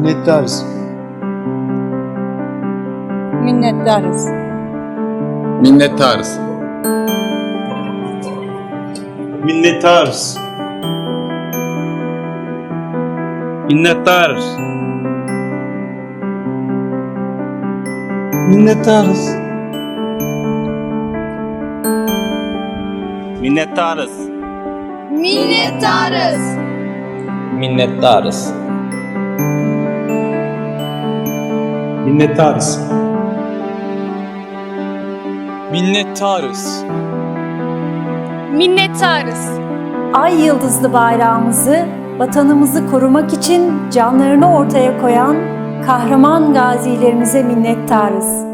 Minnettarız. Minnettarız. Minnettarız. Minnettarız. Minnettarız. Minnettarız. Minnettarız. Minnettarız. Minnettarız. Minnettarız. Minnettarız. Minnettarız. Ay yıldızlı bayrağımızı, vatanımızı korumak için canlarını ortaya koyan kahraman gazilerimize minnettarız.